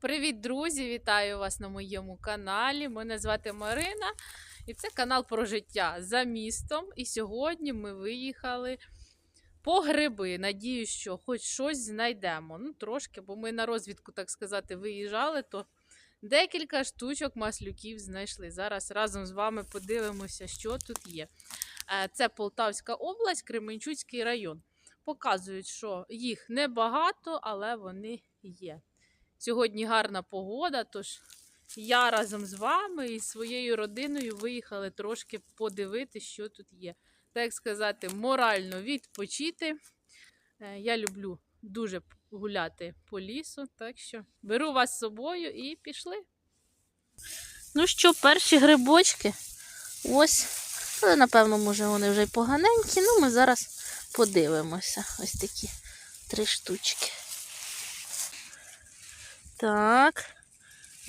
Привіт, друзі! Вітаю вас на моєму каналі. Мене звати Марина, і це канал про життя за містом. І сьогодні ми виїхали по гриби. Надіюсь, що хоч щось знайдемо. Ну, трошки, бо ми на розвідку, так сказати, виїжджали, то декілька штучок маслюків знайшли. Зараз разом з вами подивимося, що тут є. Е, Це Полтавська область, Кременчуцький район. Показують, що їх небагато, але вони є. Сьогодні гарна погода, тож я разом з вами і своєю родиною виїхали трошки подивитися, що тут є. Так сказати, морально відпочити. Е, Я люблю дуже гуляти по лісу, так що беру вас з собою і пішли. Ну що, перші грибочки. Ось. Але, напевно, може, вони вже й поганенькі. Ну, ми зараз подивимося. Ось такі три штучки. Так.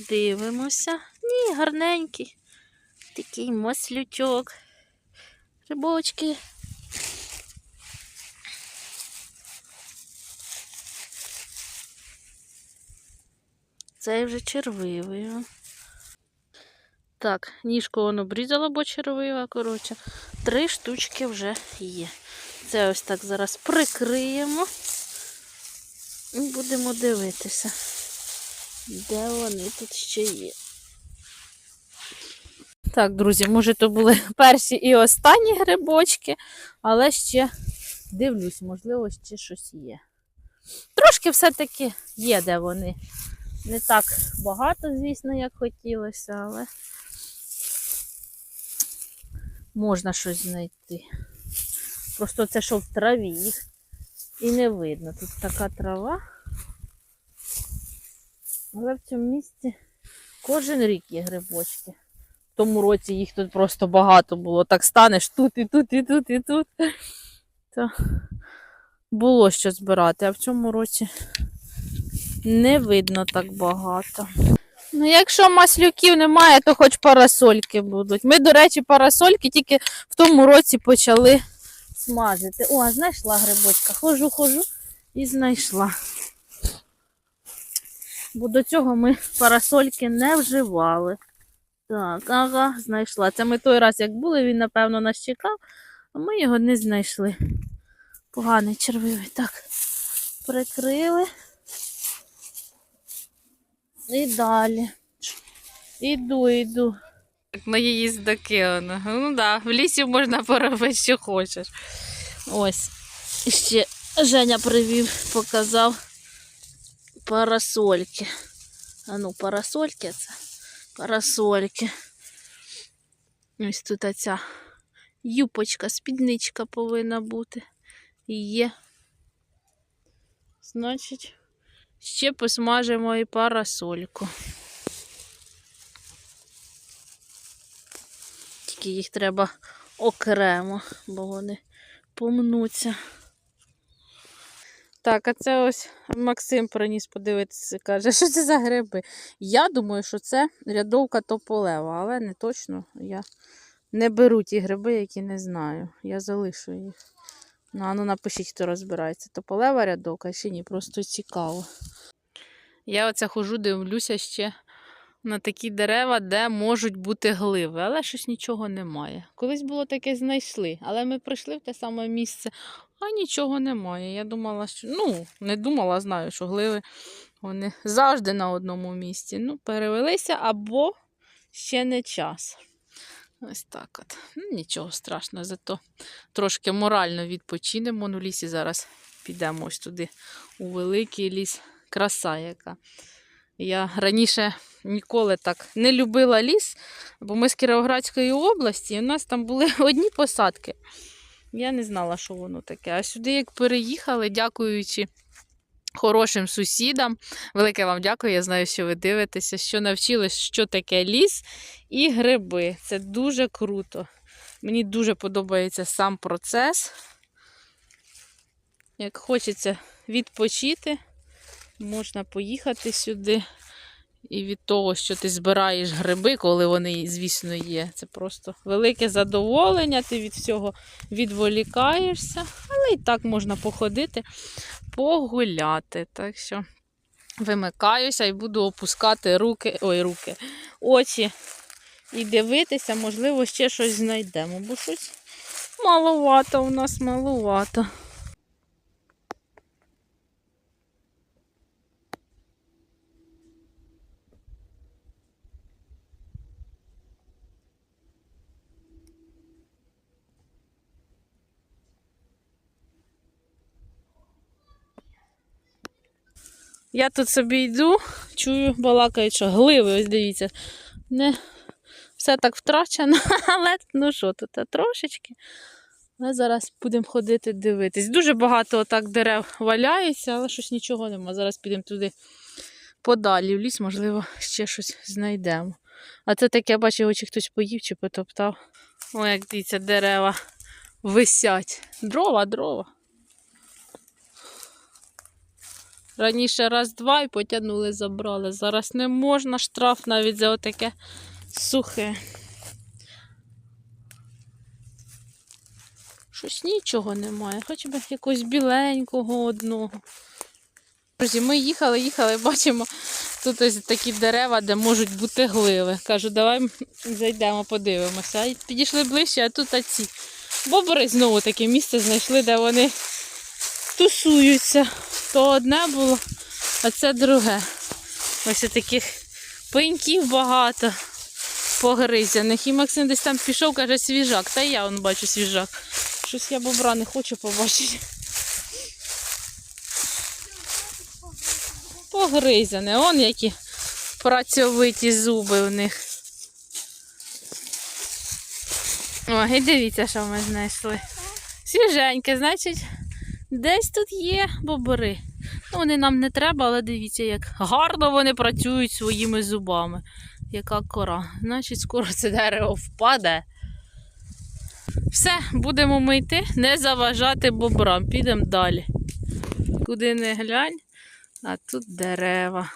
Дивимося. Ні, гарненький. Такий маслючок. Грибочки. Цей вже червивий. Так, ніжку воно обрізала, бо червива, коротше. Три штучки вже є. Це ось так зараз прикриємо. І будемо дивитися, де вони тут ще є. Так, друзі, може, то були перші і останні грибочки, але ще дивлюсь, можливо, ще щось є. Трошки все-таки є, де вони. Не так багато, звісно, як хотілося, але можна щось знайти. Просто це що в траві їх і не видно. Тут така трава. Але в цьому місці кожен рік є грибочки. В тому році їх тут просто багато було. Так станеш тут і тут, і тут, і тут. То було що збирати, а в цьому році не видно так багато. Ну, якщо маслюків немає, то хоч парасольки будуть. Ми, до речі, парасольки тільки в тому році почали смажити. О, знайшла грибочка. Хожу, хожу і знайшла. Бо до цього ми парасольки не вживали. Так, ага, знайшла. Це ми той раз, як були, він, напевно, нас чекав, а ми його не знайшли. Поганий червивий. Так, прикрили. І далі. Іду, іду. Мої їздаки. воно. Ну да, в лісі можна поробити, що хочеш. Ось. Ще Женя привів, показав парасольки. А ну, парасольки це. Парасольки. Ось тут оця юпочка, спідничка повинна бути. І є. Значить, ще посмажимо і парасольку. Тільки їх треба окремо, бо вони помнуться. Так, а це ось Максим приніс подивитися, каже, що це за гриби. Я думаю, що це рядовка тополева, але не точно. Я не беру ті гриби, які не знаю. Я залишу їх. Ну, а ну напишіть, хто розбирається. Тополева рядовка чи ні, просто цікаво. Я оце хожу, дивлюся ще на такі дерева, де можуть бути гливи, але щось нічого немає. Колись було таке знайшли, але ми прийшли в те саме місце, а нічого немає. Я думала, що ну, не думала, знаю, що гливи вони завжди на одному місці. Ну, перевелися або ще не час. Ось так от. Ну, нічого страшного, зато трошки морально відпочинемо. Ну, лісі зараз підемо ось туди у великий ліс. Краса яка. Я раніше ніколи так не любила ліс, бо ми з Кіровоградської області, і у нас там були одні посадки. Я не знала, що воно таке. А сюди, як переїхали, дякуючи хорошим сусідам. Велике вам дякую, я знаю, що ви дивитеся, що навчились, що таке ліс і гриби. Це дуже круто. Мені дуже подобається сам процес. Як хочеться відпочити, можна поїхати сюди. І від того, що ти збираєш гриби, коли вони, звісно, є. Це просто велике задоволення, ти від всього відволікаєшся, але і так можна походити, погуляти. Так що Вимикаюся і буду опускати руки, ой, руки, очі і дивитися, можливо, ще щось знайдемо, бо щось маловато у нас маловато. Я тут собі йду, чую, балакають, що гливи, ось дивіться. Не все так втрачено, але ну що тут, трошечки. Але зараз будемо ходити дивитись. Дуже багато отак дерев валяється, але щось нічого нема. Зараз підемо туди подалі в ліс, можливо, ще щось знайдемо. А це таке, бачу, чи хтось поїв чи потоптав. О, як дивіться, дерева висять. Дрова, дрова. Раніше раз-два і потягнули, забрали. Зараз не можна штраф навіть за отаке сухе. Щось нічого немає, хоч би якогось біленького одного. Друзі, ми їхали, їхали, бачимо тут ось такі дерева, де можуть бути гливи. Кажу, давай зайдемо, подивимося. І підійшли ближче, а тут ці бобри знову таке місце знайшли, де вони тусуються. То одне було, а це друге. Ось таких пеньків багато погризяних. І Максим десь там пішов, каже, свіжак. Та я вон бачу свіжак. Щось я бобра не хочу побачити. Погризяне. Он які працьовиті зуби у них. О, і дивіться, що ми знайшли. Свіженьке, значить, десь тут є бобри. Ну, вони нам не треба, але дивіться, як гарно вони працюють своїми зубами. Яка кора. Значить, скоро це дерево впаде. Все, будемо ми йти, не заважати бобрам. Підемо далі. Куди не глянь, а тут дерева.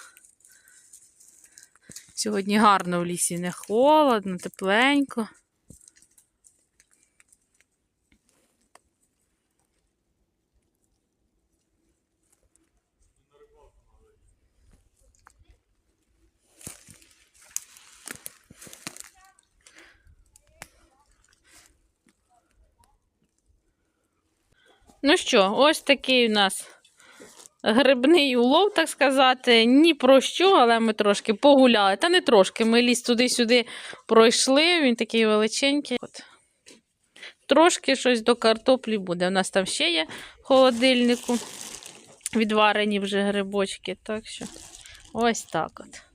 Сьогодні гарно в лісі, не холодно, тепленько. Ну що, ось такий у нас грибний улов, так сказати. Ні про що, але ми трошки погуляли. Та не трошки. Ми ліс туди-сюди пройшли. Він такий величенький. От. Трошки щось до картоплі буде. У нас там ще є в холодильнику. Відварені вже грибочки. Так що ось так от.